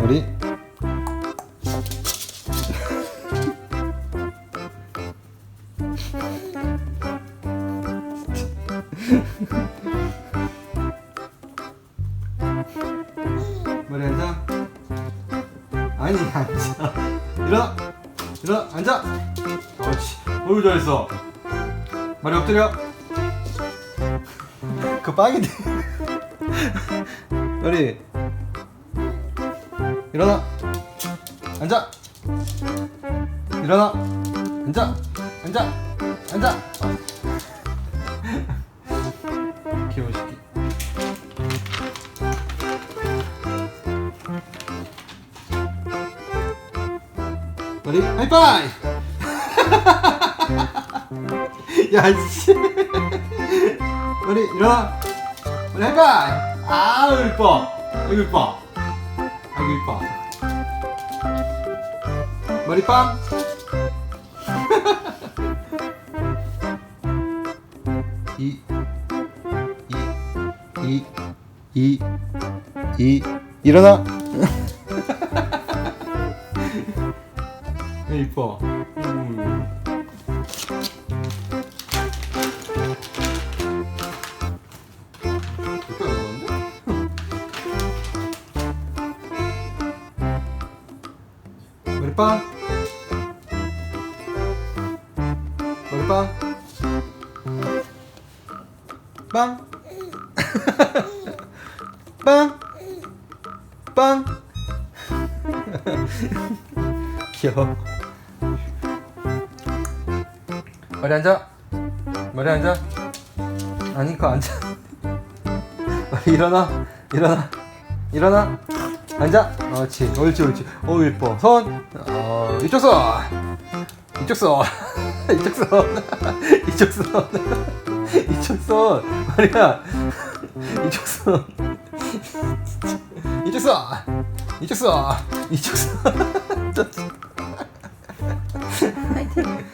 우리 머리 앉아. 아니 앉아. 일어나. 일어나 앉아. 그렇지. 어우 잘했어. 머리 엎드려. 그 빵인데. 머리. 일어나. 앉아. 일어나. 앉아. 앉아. 앉아. 귀여운 새끼. 머리 하이파이! 야, 씨. 머리 일어나. 머리 하이파이! 아우, 이뻐. 아이고, 이뻐. 아이고, 이뻐. 머리 빵! 이, 이, 이, 이, 이, 일어나! 야, 이뻐. 머리빵. 머리빵. 빵. 빵. 빵. 귀여워. 머리 앉아. 머리 앉아. 아니, 그 앉아. 일어나. 일어나. 일어나. 앉아. 옳지 옳지 옳지. 어 예뻐. 손. 어, 이쪽 손. 이쪽 손. 이쪽 손. 이쪽 손. 이쪽 손. 말이야 이쪽 손. 이쪽 손. 이쪽 손. 이쪽 손. 파이팅.